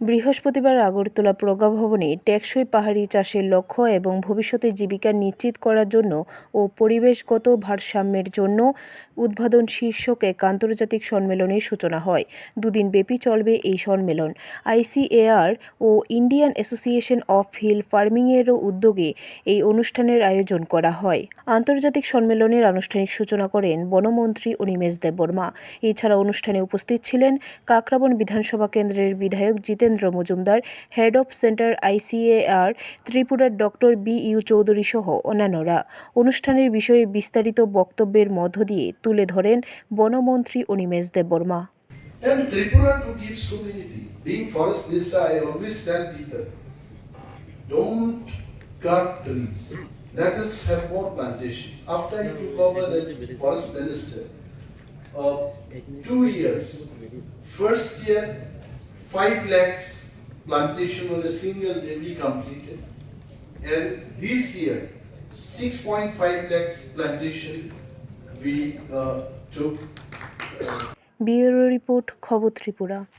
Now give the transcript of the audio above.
বৃহস্পতিবার আগরতলা প্রজ্ঞা ভবনে টেকসই পাহাড়ি চাষের লক্ষ্য এবং ভবিষ্যতে জীবিকা নিশ্চিত করার জন্য ও পরিবেশগত ভারসাম্যের জন্য উদ্বোধন শীর্ষক এক আন্তর্জাতিক সম্মেলনের সূচনা হয়। দুদিন ব্যাপী চলবে এই সম্মেলন। আইসিএআর ও ইন্ডিয়ান অ্যাসোসিয়েশন অফ হিল ফার্মিংয়েরও উদ্যোগে এই অনুষ্ঠানের আয়োজন করা হয়। আন্তর্জাতিক সম্মেলনের আনুষ্ঠানিক সূচনা করেন বনমন্ত্রী অনিমেষ দেববর্মা। এছাড়া অনুষ্ঠানে উপস্থিত ছিলেন কাকরাবন বিধানসভা কেন্দ্রের বিধায়ক Jitendra Majumdar head of centre I C A R ত্রিপুরার ডক্টর বি ইউ চৌধুরী সহ অন্যান্যরা অনুষ্ঠানের বিষয়ে বিস্তারিত বক্তব্যের মধ্য দিয়ে তুলে ধরেন বনমন্ত্রী Animesh Debbarma And Tripura to give so many things. Being forest minister, I always tell people, don't cut trees. Let us have more plantations. After I took over as forest minister, uh, two years. First year, five lakhs plantation on a single day we completed. And this year, six point five lakhs plantation we uh, took Bureau Report খবর ত্রিপুরা